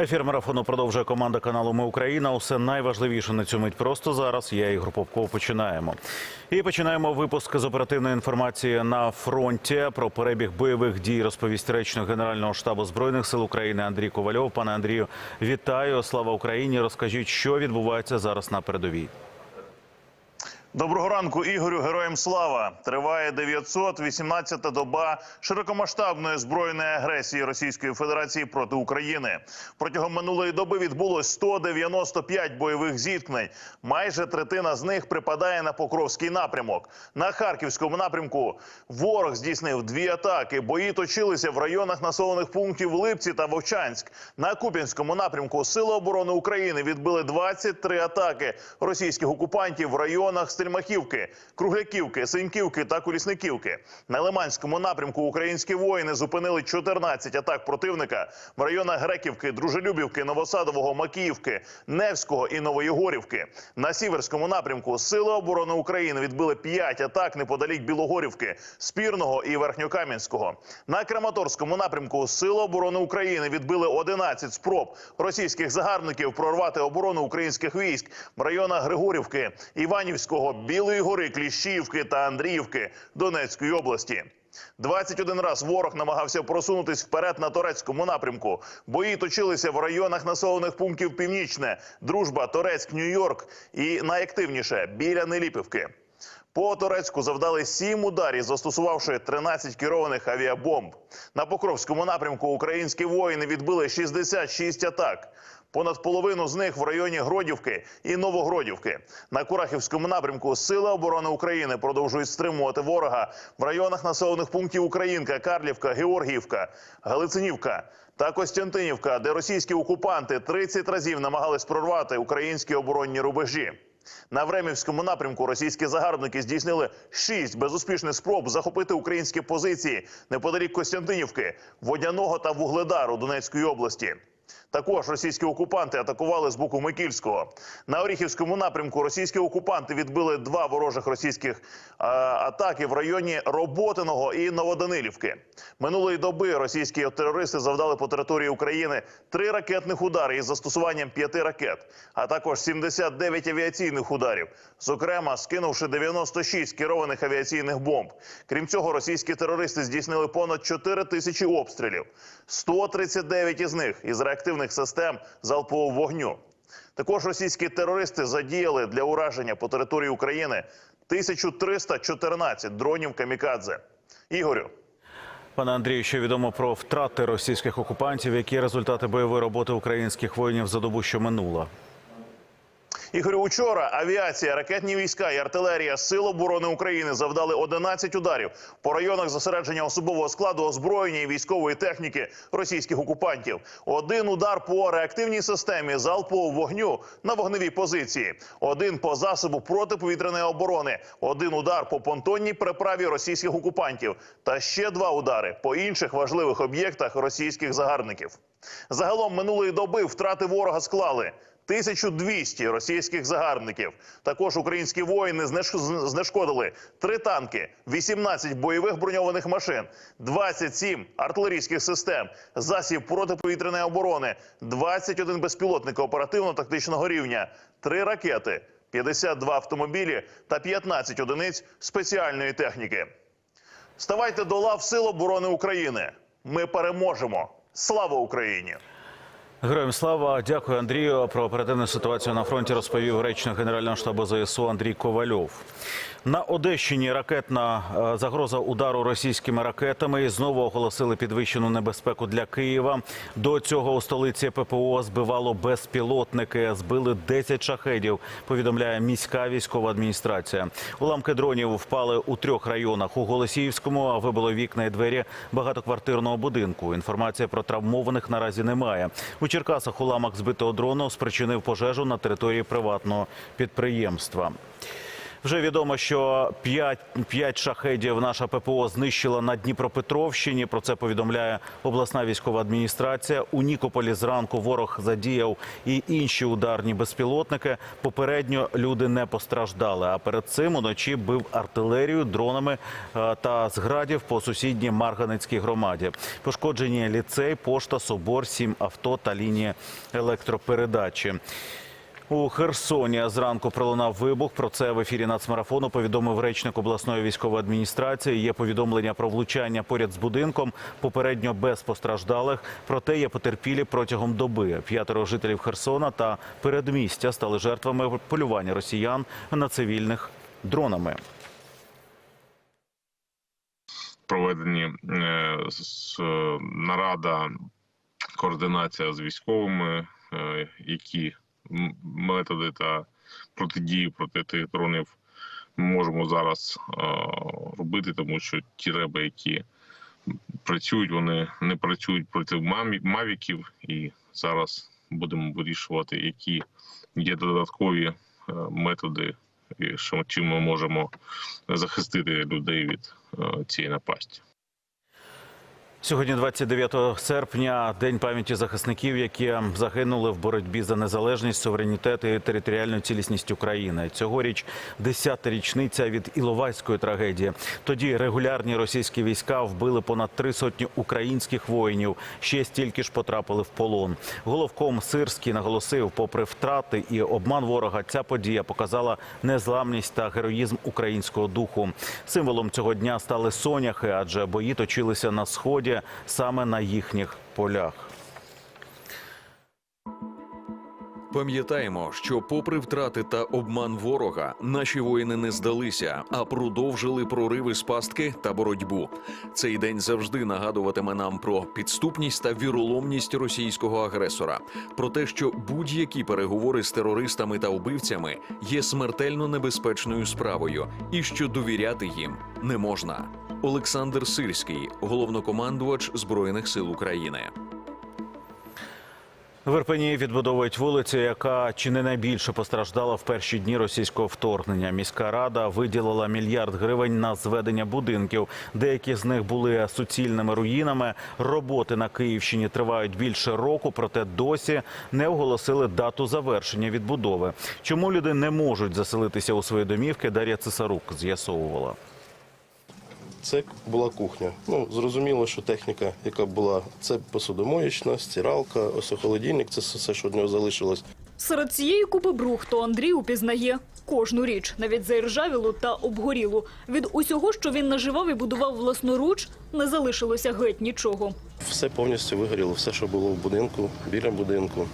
Ефір марафону продовжує команда каналу Ми Україна. Усе найважливіше на цю мить просто зараз. Я Ігор Попков. Починаємо. І починаємо випуск з оперативної інформації на фронті. Про перебіг бойових дій розповість речник Генерального штабу збройних сил України Андрій Ковальов. Пане Андрію, вітаю! Слава Україні! Розкажіть, що відбувається зараз на передовій. Доброго ранку, Ігорю. Героям слава! Триває 918-та доба широкомасштабної збройної агресії Російської Федерації проти України. Протягом минулої доби відбулось 195 бойових зіткнень. Майже третина з них припадає на Покровський напрямок. На Харківському напрямку ворог здійснив дві атаки. Бої точилися в районах населених пунктів Липці та Вовчанськ. На Куп'янському напрямку Сили оборони України відбили 23 атаки російських окупантів в районах Стельмахівки, Кругляківки, Синьківки та Колісниківки. На Лиманському напрямку українські воїни зупинили 14 атак противника в районах Греківки, Дружелюбівки, Новосадового, Макіївки, Невського і Новоєгорівки. На Сіверському напрямку Сили оборони України відбили 5 атак неподалік Білогорівки, Спірного і Верхньокам'янського. На Краматорському напрямку Сили оборони України відбили 11 спроб російських загарбників прорвати оборону українських військ в районах Григорівки, Іванівського, Білої гори, Кліщіївки та Андріївки Донецької області. 21 раз ворог намагався просунутись вперед на турецькому напрямку. Бої точилися в районах населених пунктів Північне, Дружба, Торецьк, Нью-Йорк і найактивніше біля Неліпівки. По Турецьку завдали сім ударів, застосувавши 13 керованих авіабомб. На Покровському напрямку українські воїни відбили 66 атак. Понад половину з них в районі Гродівки і Новогродівки. На Курахівському напрямку Сили оборони України продовжують стримувати ворога в районах населених пунктів Українка, Карлівка, Георгіївка, Галицинівка та Костянтинівка, де російські окупанти 30 разів намагались прорвати українські оборонні рубежі. На Времівському напрямку російські загарбники здійснили шість безуспішних спроб захопити українські позиції неподалік Костянтинівки, Водяного та Вугледару Донецької області. Також російські окупанти атакували з боку Микільського. На Оріхівському напрямку російські окупанти відбили два ворожих російських а, атаки в районі Роботиного і Новоданилівки. Минулої доби російські терористи завдали по території України три ракетних удари із застосуванням п'яти ракет, а також 79 авіаційних ударів, зокрема скинувши 96 керованих авіаційних бомб. Крім цього, російські терористи здійснили понад 4 тисячі обстрілів, 139 із них із реактивних систем залпового вогню. Також російські терористи задіяли для ураження по території України 1314 дронів камікадзе. Ігорю. Пане Андрію, що відомо про втрати російських окупантів, які результати бойової роботи українських воїнів за добу, що минула? Ігорю, учора авіація, ракетні війська і артилерія Сил оборони України завдали 11 ударів по районах зосередження особового складу, озброєння і військової техніки російських окупантів. Один удар по реактивній системі залпового вогню на вогневій позиції, один по засобу протиповітряної оборони, один удар по понтонній переправі російських окупантів та ще два удари по інших важливих об'єктах російських загарбників. Загалом минулої доби втрати ворога склали. 1200 російських загарбників. Також українські воїни знеш- знешкодили три танки, 18 бойових броньованих машин, 27 артилерійських систем, засіб протиповітряної оборони, 21 безпілотника оперативно-тактичного рівня, 3 ракети, 52 автомобілі та 15 одиниць спеціальної техніки. Ставайте до лав Сил оборони України. Ми переможемо. Слава Україні! Героям слава, дякую Андрію. Про оперативну ситуацію на фронті розповів речник Генерального штабу ЗСУ Андрій Ковальов. На Одещині ракетна е, загроза удару російськими ракетами знову оголосили підвищену небезпеку для Києва. До цього у столиці ППО збивало безпілотники, збили 10 шахедів. Повідомляє міська військова адміністрація. Уламки дронів впали у трьох районах у Голосіївському, а вибило вікна і двері багатоквартирного будинку. Інформації про травмованих наразі немає. У Черкасах уламок збитого дрону спричинив пожежу на території приватного підприємства. Вже відомо, що 5, 5 шахедів наша ППО знищила на Дніпропетровщині. Про це повідомляє обласна військова адміністрація. У Нікополі зранку ворог задіяв і інші ударні безпілотники. Попередньо люди не постраждали. А перед цим уночі бив артилерію дронами е, та зградів по сусідній Марганецькій громаді. Пошкоджені ліцей, пошта, собор, сім авто та лінії електропередачі. У Херсоні зранку пролунав вибух. Про це в ефірі нацмарафону повідомив речник обласної військової адміністрації. Є повідомлення про влучання поряд з будинком. Попередньо без постраждалих. Проте є потерпілі протягом доби. П'ятеро жителів Херсона та передмістя стали жертвами полювання росіян на цивільних дронами. проведені е, с- нарада, координація з військовими, е, які методи та протидії проти тих дронів ми можемо зараз е, робити, тому що ті реби, які працюють, вони не працюють проти мавіків, і зараз будемо вирішувати, які є додаткові е, методи, і що чим ми можемо захистити людей від е, цієї напасті. Сьогодні, 29 серпня, день пам'яті захисників, які загинули в боротьбі за незалежність, суверенітет і територіальну цілісність України. Цьогоріч 10-та річниця від Іловайської трагедії. Тоді регулярні російські війська вбили понад три сотні українських воїнів. Ще стільки ж потрапили в полон. Головком Сирський наголосив, попри втрати і обман ворога, ця подія показала незламність та героїзм українського духу. Символом цього дня стали соняхи, адже бої точилися на сході саме на їхніх полях. Пам'ятаємо, що, попри втрати та обман ворога, наші воїни не здалися, а продовжили прориви з пастки та боротьбу. Цей день завжди нагадуватиме нам про підступність та віроломність російського агресора, про те, що будь-які переговори з терористами та убивцями є смертельно небезпечною справою, і що довіряти їм не можна. Олександр Сирський, головнокомандувач збройних сил України. В Ірпені відбудовують вулицю, яка чи не найбільше постраждала в перші дні російського вторгнення. Міська рада виділила мільярд гривень на зведення будинків. Деякі з них були суцільними руїнами. Роботи на Київщині тривають більше року, проте досі не оголосили дату завершення відбудови. Чому люди не можуть заселитися у свої домівки? Дар'я Цесарук з'ясовувала. Це була кухня. Ну, зрозуміло, що техніка, яка була, це посудомоєчна, стиралка, ось холодильник, це все, що від нього залишилось. Серед цієї купи брухту Андрій упізнає кожну річ, навіть заіржавілу та обгорілу. Від усього, що він наживав і будував власноруч, не залишилося геть нічого. Все повністю вигоріло, все, що було в будинку, біля будинку.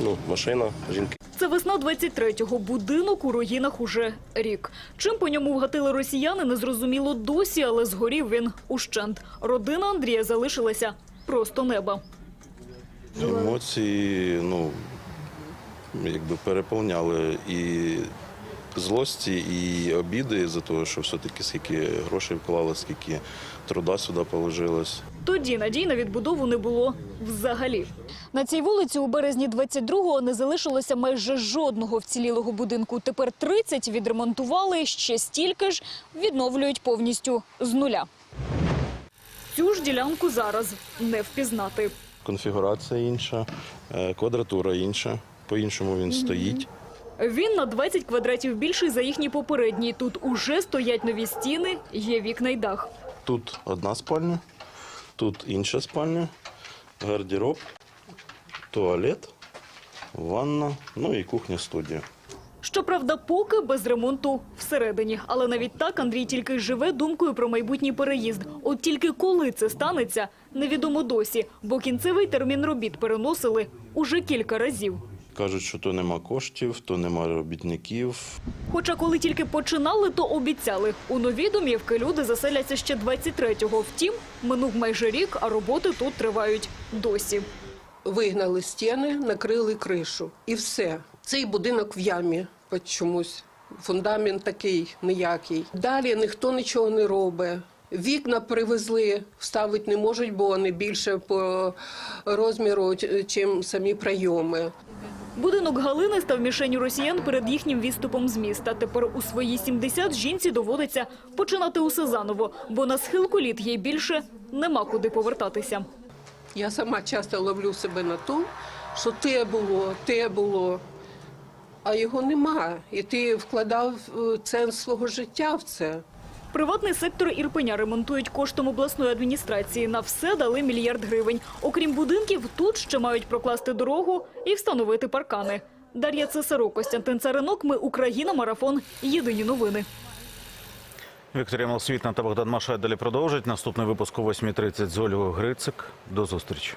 Ну, машина, жінки. Це весна 23-го. Будинок у руїнах уже рік. Чим по ньому вгатили росіяни, незрозуміло досі, але згорів він ущент. Родина Андрія залишилася просто неба. Емоції, ну, якби переповняли і злості, і обіди за те, що все-таки скільки грошей вклали, скільки труда сюди положилось. Тоді надій на відбудову не було взагалі. На цій вулиці у березні 22-го не залишилося майже жодного вцілілого будинку. Тепер 30 відремонтували, ще стільки ж відновлюють повністю з нуля. Цю ж ділянку зараз не впізнати. Конфігурація інша, е, квадратура інша, по-іншому він стоїть. Він на 20 квадратів більший за їхній попередній. Тут уже стоять нові стіни, є вікна й дах. Тут одна спальня, тут інша спальня, гардероб, туалет, ванна, ну і кухня-студія. Щоправда, поки без ремонту всередині. Але навіть так Андрій тільки живе думкою про майбутній переїзд. От тільки коли це станеться, невідомо досі, бо кінцевий термін робіт переносили уже кілька разів. Кажуть, що то нема коштів, то нема робітників. Хоча коли тільки починали, то обіцяли. У нові домівки люди заселяться ще 23-го. Втім, минув майже рік, а роботи тут тривають досі. Вигнали стіни, накрили кришу. І все. Цей будинок в ямі чомусь. Фундамент такий ніякий. Далі ніхто нічого не робить. Вікна привезли, вставити не можуть, бо вони більше по розміру, ніж самі прийоми. Будинок Галини став мішенью росіян перед їхнім відступом з міста. Тепер у свої 70 жінці доводиться починати усе заново, бо на схилку літ їй більше нема куди повертатися. Я сама часто ловлю себе на тому, що те було, те було, а його нема. І ти вкладав е, сенс свого життя в це. Приватний сектор Ірпеня ремонтують коштом обласної адміністрації. На все дали мільярд гривень. Окрім будинків, тут ще мають прокласти дорогу і встановити паркани. Дар'я Цесарук, Костянтин Царинок. Ми Україна. Марафон. Єдині новини. Вікторія Малосвітна та Богдан Машай далі продовжать. Наступний випуск о 8.30 з Ольгою Грицик. До зустрічі.